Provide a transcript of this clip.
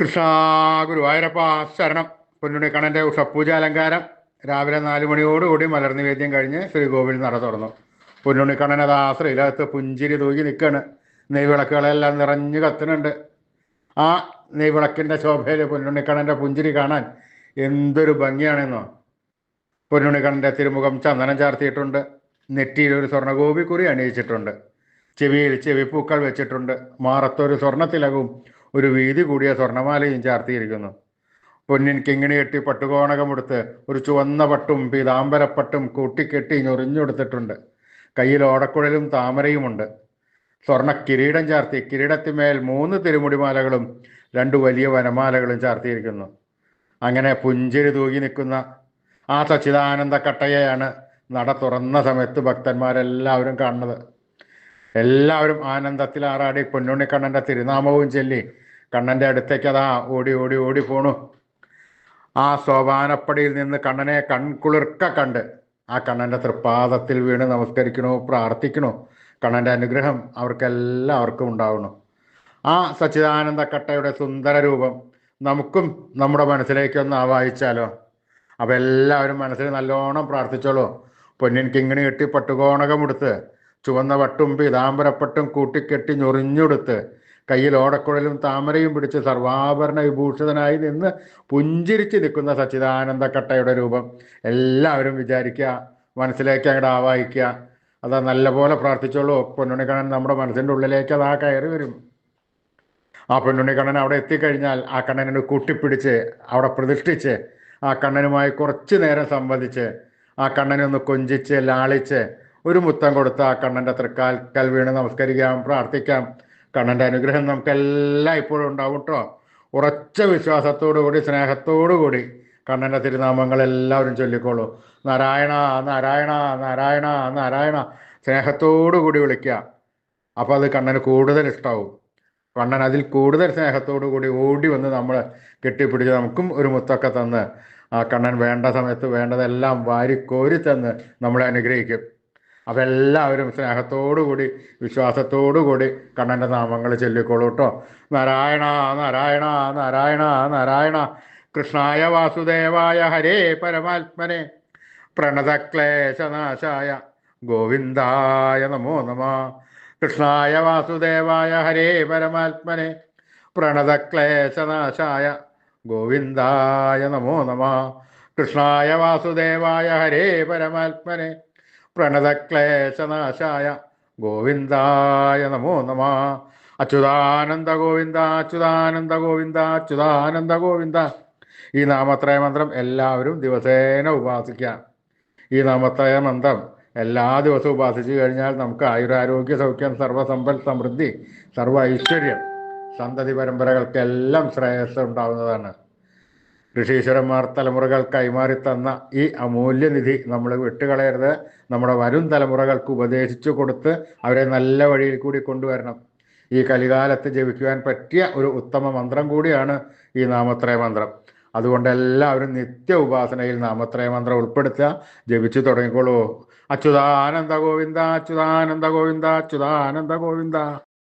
കൃഷ്ണ ഗുരുവായൂരപ്പ ശരണം പൊന്നുണിക്കണ്ണന്റെ ഉഷപ്പൂജ അലങ്കാരം. രാവിലെ നാല് മണിയോടുകൂടി മലർ നിവേദ്യം കഴിഞ്ഞ് ശ്രീകോവിൽ നട തുറന്നു. പൊന്നുണിക്കണ്ണൻ അത് ശ്രീലകത്ത് പുഞ്ചിരി തൂകി നിൽക്കുകയാണ് നെയ്വിളക്കുകളെല്ലാം നിറഞ്ഞു കത്തുന്നുണ്ട്. ആ നെയ്വിളക്കിന്റെ ശോഭയിൽ പൊന്നുണിക്കണ്ണന്റെ പുഞ്ചിരി കാണാൻ എന്തൊരു ഭംഗിയാണെന്നോ. പൊന്നുണിക്കണ്ണന്റെ തിരുമുഖം ചന്ദനം ചാർത്തിയിട്ടുണ്ട്. നെറ്റിയിൽ ഒരു സ്വർണഗോപിക്കുറി അണിയിച്ചിട്ടുണ്ട്. ചെവിയിൽ ചെവിപ്പൂക്കൾ വെച്ചിട്ടുണ്ട്. മാറത്തൊരു സ്വർണത്തിലകവും ഒരു വീതി കൂടിയ സ്വർണമാലയും ചാർത്തിയിരിക്കുന്നു. പൊന്നിൻ കിങ്ങിണി കെട്ടി പട്ടുകോണകമെടുത്ത് ഒരു ചുവന്ന പട്ടും പീതാംബരപ്പട്ടും കൂട്ടിക്കെട്ടി ഞൊറിഞ്ഞെടുത്തിട്ടുണ്ട് കയ്യിൽ ഓടക്കുഴലും താമരയുമുണ്ട്. സ്വർണ കിരീടം ചാർത്തി കിരീടത്തിന്മേൽ മൂന്ന് തിരുമുടിമാലകളും രണ്ട് വലിയ വനമാലകളും ചാർത്തിയിരിക്കുന്നു. അങ്ങനെ പുഞ്ചിരി തൂകി നിൽക്കുന്ന ആ സച്ചിദാനന്ദ കട്ടയെയാണ് നട തുറന്ന സമയത്ത് ഭക്തന്മാരെല്ലാവരും കാണുന്നത്. എല്ലാവരും ആനന്ദത്തിൽ ആറാടി പൊന്നുണ്ണിക്കണ്ണന്റെ തിരുനാമവും ചൊല്ലി കണ്ണന്റെ അടുത്തേക്ക് അതാ ഓടി ഓടി ഓടി പോണു. ആ സോപാനപ്പടിയിൽ നിന്ന് കണ്ണനെ കൺകുളിർക്ക കണ്ട് ആ കണ്ണന്റെ തൃപ്പാദത്തിൽ വീണ് നമസ്കരിക്കണു പ്രാർത്ഥിക്കണു. കണ്ണന്റെ അനുഗ്രഹം അവർക്കെല്ലാവർക്കും ഉണ്ടാവണം ആ സച്ചിദാനന്ദ കട്ടയുടെ സുന്ദര രൂപം നമുക്കും നമ്മുടെ മനസ്സിലേക്ക് ഒന്ന് ആവാഹിച്ചാലോ? അപ്പം എല്ലാവരും മനസ്സിൽ നല്ലോണം പ്രാർത്ഥിച്ചോളൂ. പൊന്നിൻ കിങ്ങിണി കെട്ടി പട്ടുകോണകമെടുത്ത് ചുവന്ന വട്ടും പീതാംബരപ്പട്ടും കൂട്ടിക്കെട്ടി ഞൊറിഞ്ഞെടുത്ത് കയ്യിൽ ഓടക്കുഴലും താമരയും പിടിച്ച് സർവാഭരണ വിഭൂഷിതനായി നിന്ന് പുഞ്ചിരിച്ച് നിൽക്കുന്ന സച്ചിദാനന്ദ കട്ടയുടെ രൂപം. എല്ലാവരും വിചാരിക്കുക മനസ്സിലേക്ക് അങ്ങോട്ട് ആവാഹിക്കുക. അത് നല്ലപോലെ പ്രാർത്ഥിച്ചോളൂ. പൊന്നുണിക്കണ്ണൻ നമ്മുടെ മനസ്സിന്റെ ഉള്ളിലേക്ക് അത് ആ കയറി വരും. ആ പെണ്ണുണ്ണിക്കണ്ണൻ അവിടെ എത്തിക്കഴിഞ്ഞാൽ ആ കണ്ണനെ കൂട്ടിപ്പിടിച്ച് അവിടെ പ്രതിഷ്ഠിച്ച് ആ കണ്ണനുമായി കുറച്ചു നേരം സംവദിച്ച് ആ കണ്ണനെ ഒന്ന് കൊഞ്ചിച്ച് ലാളിച്ച് ഒരു മുത്തം കൊടുത്ത് ആ കണ്ണന്റെ തൃക്കാൽക്കൽ വീണ് നമസ്കരിക്കാം പ്രാർത്ഥിക്കാം. കണ്ണന്റെ അനുഗ്രഹം നമുക്കെല്ലാം ഇപ്പോഴും ഉണ്ടാവും കേട്ടോ ഉറച്ച വിശ്വാസത്തോടു കൂടി സ്നേഹത്തോടു കൂടി കണ്ണന്റെ തിരുനാമങ്ങൾ എല്ലാവരും ചൊല്ലിക്കോളൂ. നാരായണ നാരായണ നാരായണ നാരായണ സ്നേഹത്തോടു കൂടി വിളിക്കുക. അപ്പോൾ അത് കണ്ണന് കൂടുതൽ ഇഷ്ടമാവും കണ്ണൻ അതിൽ കൂടുതൽ സ്നേഹത്തോടു കൂടി ഓടി വന്ന് നമ്മൾ കെട്ടിപ്പിടിച്ച് നമുക്കും ഒരു മുത്തൊക്കെ തന്ന് ആ കണ്ണൻ വേണ്ട സമയത്ത് വേണ്ടതെല്ലാം വാരിക്കോരി തന്ന് നമ്മളെ അനുഗ്രഹിക്കും. അപ്പം എല്ലാവരും വിശ്വാസത്തോടുകൂടി കൂടി വിശ്വാസത്തോടു കൂടി കണ്ണന്റെ നാമങ്ങൾ ചൊല്ലിക്കോളൂ കേട്ടോ നാരായണ നാരായണ നാരായണ നാരായണ. കൃഷ്ണായ വാസുദേവായ ഹരേ പരമാത്മനെ. പ്രണതക്ലേശനാശായ ഗോവിന്ദായ നമോ നമ. കൃഷ്ണായ വാസുദേവായ ഹരേ പരമാത്മനെ. പ്രണതക്ലേശനാശായ ഗോവിന്ദായ നമോ നമ. കൃഷ്ണായ വാസുദേവായ ഹരേ പരമാത്മനെ. പ്രണതക്ലേശനാശായ ഗോവിന്ദായ നമോ നമ. അച്യുതാനന്ദ ഗോവിന്ദ അച്യുതാനന്ദ ഗോവിന്ദ അച്യുതാനന്ദ ഗോവിന്ദ. ഈ നാമത്രയ മന്ത്രം എല്ലാവരും ദിവസേന ഉപാസിക്കാം ഈ നാമത്രയ മന്ത്രം എല്ലാ ദിവസവും ഉപാസിച്ചു കഴിഞ്ഞാൽ നമുക്ക് ആയുരാരോഗ്യ സൗഖ്യം സർവസമ്പൽ സമൃദ്ധി സർവ ഐശ്വര്യം സന്തതി പരമ്പരകൾക്കെല്ലാം ശ്രേയസ് ഉണ്ടാവുന്നതാണ്. ഋഷീശ്വരന്മാർ തലമുറകൾ കൈമാറി തന്ന ഈ അമൂല്യനിധി നമ്മൾ വിട്ടുകളയരുത്. നമ്മുടെ വരും തലമുറകൾക്ക് ഉപദേശിച്ചു കൊടുത്ത് അവരെ നല്ല വഴിയിൽ കൂടി കൊണ്ടുവരണം. ഈ കലികാലത്ത് ജപിക്കുവാൻ പറ്റിയ ഒരു ഉത്തമ മന്ത്രം കൂടിയാണ് ഈ നാമത്രയ മന്ത്രം. അതുകൊണ്ട് എല്ലാവരും നിത്യ ഉപാസനയിൽ നാമത്രയ മന്ത്രം ഉൾപ്പെടുത്തുക. ജപിച്ചു തുടങ്ങിക്കോളൂ. അച്യുതാനന്ദ ഗോവിന്ദ അച്യുതാനന്ദ ഗോവിന്ദ അച്യുതാനന്ദ ഗോവിന്ദ.